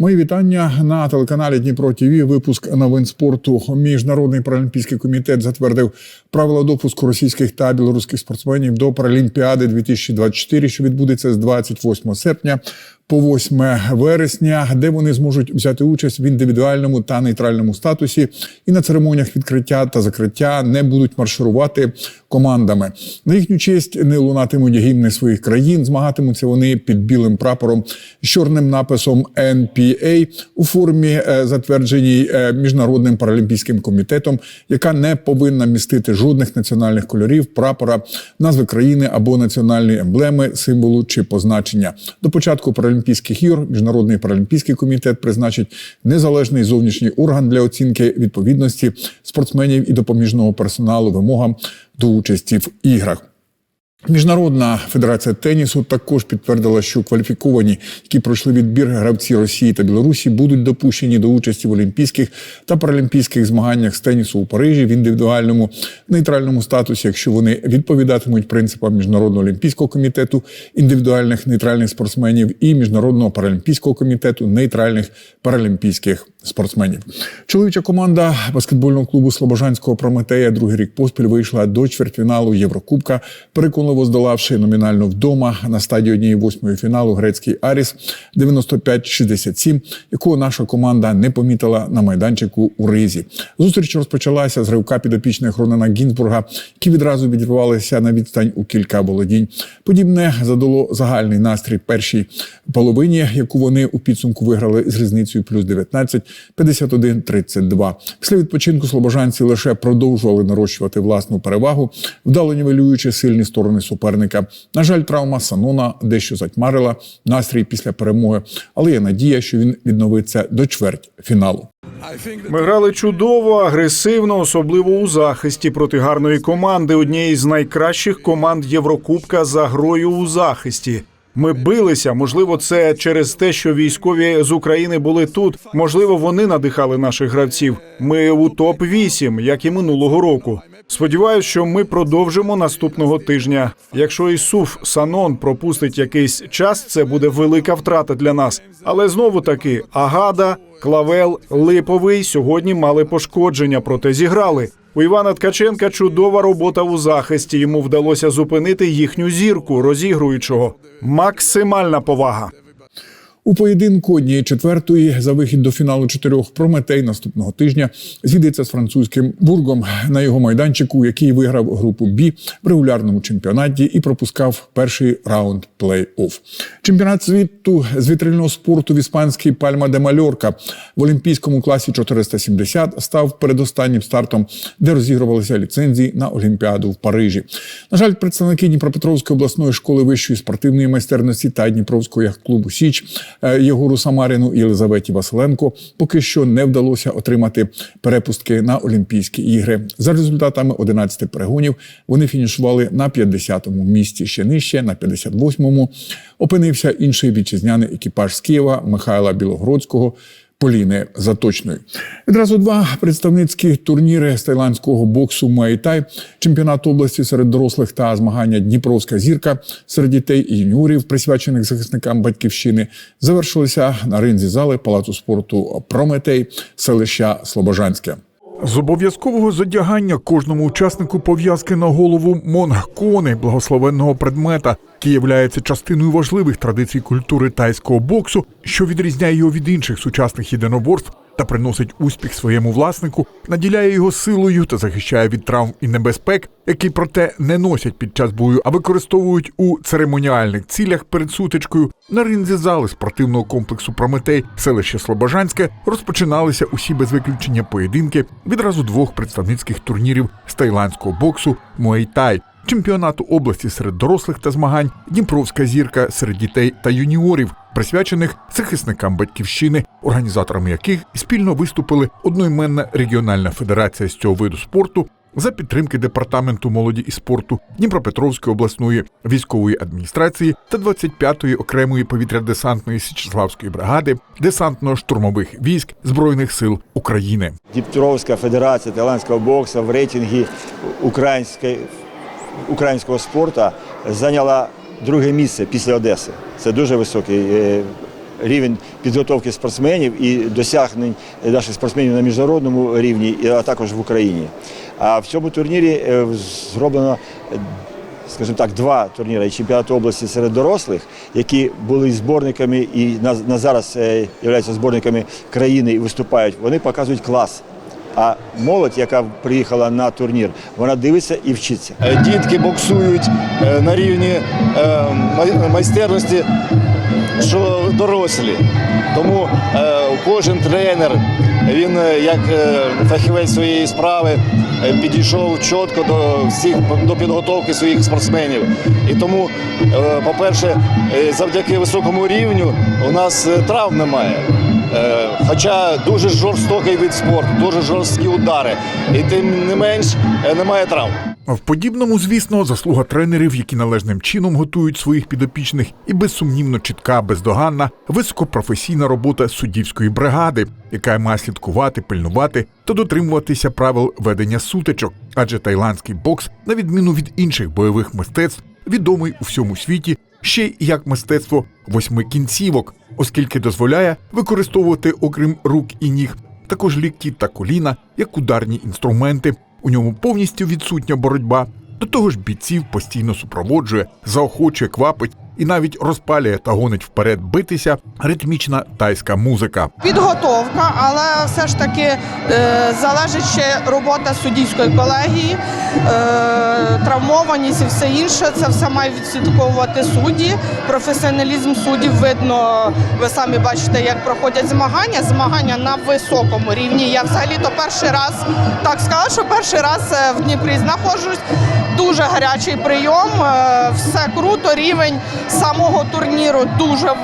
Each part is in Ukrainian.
Мої вітання на телеканалі Дніпро Тіві. Випуск новин спорту. Міжнародний паралімпійський комітет затвердив правила допуску російських та білоруських спортсменів до Паралімпіади 2024, що відбудеться з 28 серпня по 8 вересня, де вони зможуть взяти участь в індивідуальному та нейтральному статусі, і на церемоніях відкриття та закриття не будуть марширувати командами. На їхню честь не лунатимуть гімни своїх країн. Змагатимуться вони під білим прапором з чорним написом NPA у формі, е, затвердженій е, міжнародним паралімпійським комітетом, яка не повинна містити жодних національних кольорів, прапора, назви країни або національної емблеми, символу чи позначення. До початку Паралімпійських ігор Міжнародний паралімпійський комітет призначить незалежний зовнішній орган для оцінки відповідності спортсменів і допоміжного персоналу вимогам до участі в іграх. Міжнародна федерація тенісу також підтвердила, що кваліфіковані, які пройшли відбір гравці Росії та Білорусі, будуть допущені до участі в олімпійських та паралімпійських змаганнях з тенісу у Парижі в індивідуальному нейтральному статусі, якщо вони відповідатимуть принципам міжнародного олімпійського комітету індивідуальних нейтральних спортсменів і міжнародного паралімпійського комітету нейтральних паралімпійських спортсменів. Чоловіча команда баскетбольного клубу Слобожанського Прометея другий рік поспіль вийшла до чвертьфіналу Єврокубка, переконливо здолавши номінально вдома на стадії однієї восьмої фіналу грецький Аріс 95-67, якого наша команда не помітила на майданчику у Ризі. Зустріч розпочалася з ривка підопічних Ронана Гінзбурга, які відразу відривалися на відстань у кілька володінь. Подібне задало загальний настрій першій половині, яку вони у підсумку виграли з різницею плюс 19 51-32. Після відпочинку слобожанці лише продовжували нарощувати власну перевагу, вдало нівелюючи сильні сторони суперника. На жаль, травма Санона дещо затьмарила настрій після перемоги, але є надія, що він відновиться до чверть фіналу. Ми грали чудово, агресивно, особливо у захисті проти гарної команди, однієї з найкращих команд Єврокубка за грою у захисті. Ми билися. Можливо, це через те, що військові з України були тут. Можливо, вони надихали наших гравців. Ми у топ 8 як і минулого року. Сподіваюсь, що ми продовжимо наступного тижня. Якщо Ісуф Санон пропустить якийсь час, це буде велика втрата для нас. Але знову таки Агада, Клавел, Липовий сьогодні мали пошкодження, проте зіграли. У Івана Ткаченка чудова робота у захисті. Йому вдалося зупинити їхню зірку розігруючого. Максимальна повага. У поєдинку однієї четвертої за вихід до фіналу чотирьох Прометей наступного тижня зійдеться з французьким бургом на його майданчику, який виграв групу Бі в регулярному чемпіонаті і пропускав перший раунд плей-офф. Чемпіонат світу з вітрильного спорту в іспанській Пальма де Мальорка в олімпійському класі 470 став передостаннім стартом, де розігрувалися ліцензії на Олімпіаду в Парижі. На жаль, представники Дніпропетровської обласної школи вищої спортивної майстерності та Дніпровського яхт-клубу Січ Єгору Самаріну і Єлизаветі Василенко поки що не вдалося отримати перепустки на Олімпійські ігри. За результатами 11 перегонів вони фінішували на 50-му місці. Ще нижче на 58-му опинився інший вітчизняний екіпаж з Києва Михайла Білогородського. Поліни Заточної. Відразу два представницькі турніри з тайландського боксу Майтай, чемпіонат області серед дорослих та змагання Дніпровська зірка серед дітей і юніорів, присвячених захисникам батьківщини, завершилися на ринзі зали Палацу спорту Прометей, селища Слобожанське. З обов'язкового задягання кожному учаснику пов'язки на голову монгкони, благословенного предмета, який являється частиною важливих традицій культури тайського боксу, що відрізняє його від інших сучасних єдиноборств та приносить успіх своєму власнику, наділяє його силою та захищає від травм і небезпек, які проте не носять під час бою, а використовують у церемоніальних цілях перед сутичкою на ринзі зали спортивного комплексу Прометей, селище Слобожанське, розпочиналися усі без виключення поєдинки відразу двох представницьких турнірів з тайландського боксу Муайтай, чемпіонату області серед дорослих та змагань, Дніпровська зірка серед дітей та юніорів, присвячених захисникам батьківщини, організаторами яких спільно виступили одноіменна регіональна федерація з цього виду спорту. За підтримки департаменту молоді і спорту Дніпропетровської обласної військової адміністрації та 25-ї окремої повітря-десантної Січеславської бригади десантно-штурмових військ збройних сил України. Дніпровська федерація таїландського боксу в рейтингі української, українського спорту зайняла друге місце після Одеси. Це дуже високий е, рівень підготовки спортсменів і досягнень наших спортсменів на міжнародному рівні, а також в Україні. А в цьому турнірі е, зроблено е, скажімо так, два турніри і чемпіонат області серед дорослих, які були зборниками і на, зараз е, являються зборниками країни і виступають. Вони показують клас. А молодь, яка приїхала на турнір, вона дивиться і вчиться. Е, Дітки боксують е, на рівні е, майстерності, що дорослі. Тому кожен тренер, він як фахівець своєї справи підійшов чітко до всіх до підготовки своїх спортсменів. І тому, по-перше, завдяки високому рівню у нас травм немає. Е, Хоча дуже жорстокий вид спорту, дуже жорсткі удари. І тим не менш е, немає травм. В подібному, звісно, заслуга тренерів, які належним чином готують своїх підопічних, і безсумнівно чітка, бездоганна, високопрофесійна робота суддівської бригади, яка має слідкувати, пильнувати та дотримуватися правил ведення сутичок. Адже тайландський бокс, на відміну від інших бойових мистецтв, відомий у всьому світі ще й як мистецтво восьми кінцівок, оскільки дозволяє використовувати, окрім рук і ніг, також лікті та коліна як ударні інструменти. У ньому повністю відсутня боротьба. До того ж, бійців постійно супроводжує, заохочує, квапить і навіть розпалює та гонить вперед битися ритмічна тайська музика. Підготовка, але все ж таки е, залежить ще робота суддівської колегії, е, травмованість і все інше. Це все мають відслідковувати судді. Професіоналізм суддів видно. Ви самі бачите, як проходять змагання. Змагання на високому рівні. Я взагалі то перший раз так сказала, що перший раз е, в Дніпрі знаходжусь. Дуже гарячий прийом, е, все круто. Рівень самого турніру дуже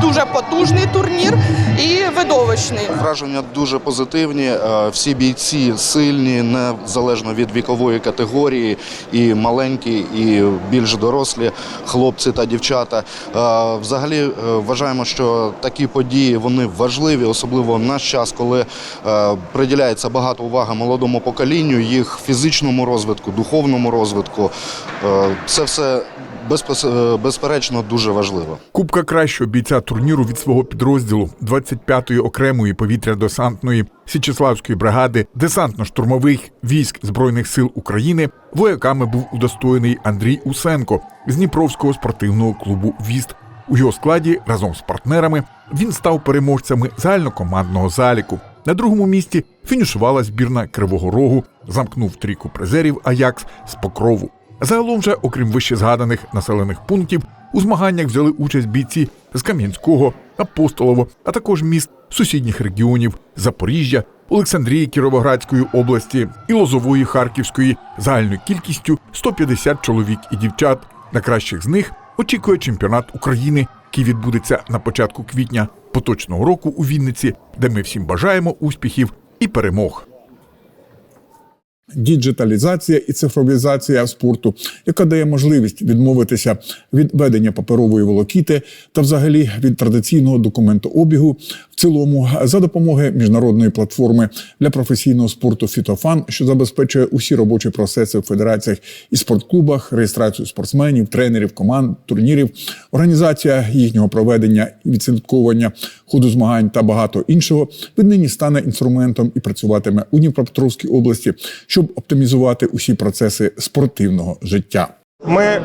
дуже потужний турнір і видовищний. Враження дуже позитивні. Е, Всі бійці сильні, незалежно від вікової категорії, і маленькі, і більш дорослі хлопці та дівчата. Е, Взагалі е, вважаємо, що такі події вони важливі, особливо в наш час, коли приділяється багато уваги молодому поколінню, їх фізичному розвитку, духовному розвитку. Це все безперечно дуже важливо. Кубка кращого бійця турніру від свого підрозділу 25-ї окремої повітря-десантної Січеславської бригади десантно-штурмових військ Збройних сил України вояками був удостоєний Андрій Усенко з Дніпровського спортивного клубу Віст. У його складі разом з партнерами він став переможцями загальнокомандного заліку. На другому місці фінішувала збірна Кривого Рогу, замкнув трійку призерів Аякс з Покрову. Загалом же, окрім вище згаданих населених пунктів, у змаганнях взяли участь бійці з Кам'янського, Апостолово, а також міст сусідніх регіонів Запоріжжя, Олександрії Кіровоградської області і Лозової Харківської загальною кількістю 150 чоловік і дівчат. На кращих з них очікує чемпіонат України, який відбудеться на початку квітня поточного року у Вінниці, де ми всім бажаємо успіхів і перемог. Діджиталізація і цифровізація спорту, яка дає можливість відмовитися від ведення паперової волокіти та взагалі від традиційного документообігу в цілому за допомогою міжнародної платформи для професійного спорту Фітофан, що забезпечує усі робочі процеси в федераціях і спортклубах, реєстрацію спортсменів, тренерів, команд, турнірів, організація їхнього проведення і відслідковування ходу змагань та багато іншого віднині стане інструментом і працюватиме у Дніпропетровській області, щоб оптимізувати усі процеси спортивного життя. Ми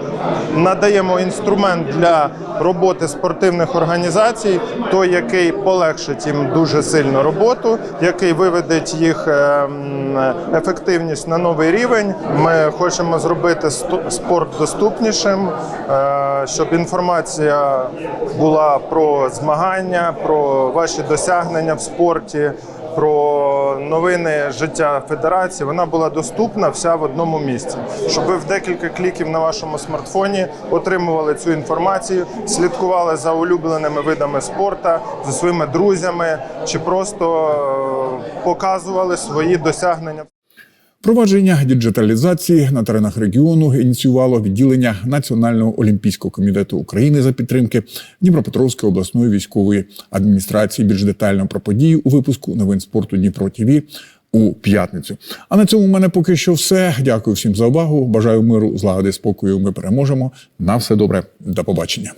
надаємо інструмент для роботи спортивних організацій, той, який полегшить їм дуже сильно роботу, який виведе їх е, ефективність на новий рівень. Ми хочемо зробити спорт доступнішим, е, щоб інформація була про змагання, про ваші досягнення в спорті. Про новини життя федерації вона була доступна вся в одному місці, щоб ви в декілька кліків на вашому смартфоні отримували цю інформацію, слідкували за улюбленими видами спорту, за своїми друзями чи просто е, показували свої досягнення. Провадження діджиталізації на теренах регіону ініціювало відділення Національного олімпійського комітету України за підтримки Дніпропетровської обласної військової адміністрації. Більш детально про події у випуску новин спорту Дніпро ТІВІ у п'ятницю. А на цьому в мене поки що все. Дякую всім за увагу. Бажаю миру, злагоди, спокою. Ми переможемо. На все добре. До побачення.